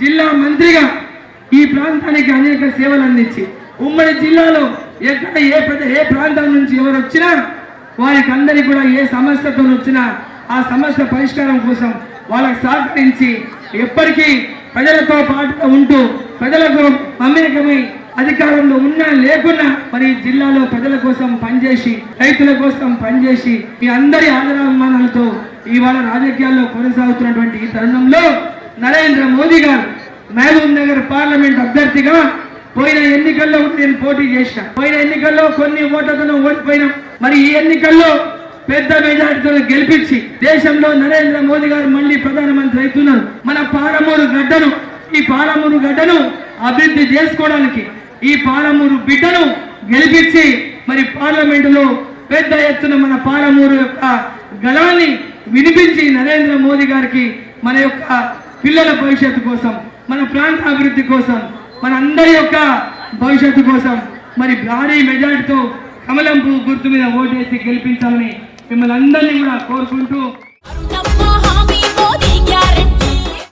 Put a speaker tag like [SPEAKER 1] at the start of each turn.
[SPEAKER 1] జిల్లా మంత్రిగా ఈ ప్రాంతానికి అనేక సేవలు అందించి ఉమ్మడి జిల్లాలో ఎక్కడ ఏ పెద్ద ఏ ప్రాంతం నుంచి ఎవరు వచ్చినా వారికి అందరికీ కూడా ఏ సమస్యతో వచ్చినా ఆ సమస్య పరిష్కారం కోసం వాళ్ళకు సహకరించి ఎప్పటికీ ప్రజలతో పాటుగా ఉంటూ ప్రజలకు మమేకమై అధికారంలో ఉన్నా లేకున్నా మరి జిల్లాలో ప్రజల కోసం పనిచేసి రైతుల కోసం పనిచేసి మీ అందరి ఆదరాభిమానాలతో ఇవాళ రాజకీయాల్లో కొనసాగుతున్నటువంటి ఈ తరుణంలో నరేంద్ర మోదీ గారు మహబూబ్ నగర్ పార్లమెంట్ అభ్యర్థిగా పోయిన ఎన్నికల్లో నేను పోటీ చేసిన. పోయిన ఎన్నికల్లో కొన్ని ఓటర్లను ఓడిపోయినాం. మరి ఈ ఎన్నికల్లో పెద్ద మెజార్టీతో గెలిపించి దేశంలో నరేంద్ర మోదీ గారు మళ్ళీ ప్రధానమంత్రి అవుతున్నారు. మన పాలమూరు గడ్డను ఈ పాలమూరు గడ్డను అభివృద్ధి చేసుకోవడానికి ఈ పాలమూరు బిడ్డను గెలిపించి మరి పార్లమెంటులో పెద్ద ఎత్తున మన పాలమూరు యొక్క గళాన్ని వినిపించి నరేంద్ర మోదీ గారికి మన యొక్క పిల్లల భవిష్యత్తు కోసం మన ప్రాంత అభివృద్ధి కోసం మన అందరి యొక్క భవిష్యత్తు కోసం మరి భారీ మెజార్టీతో కమలం గుర్తు మీద ఓటేసి గెలిపించాలని మిమ్మల్ని అందరినీ కూడా కోరుకుంటూ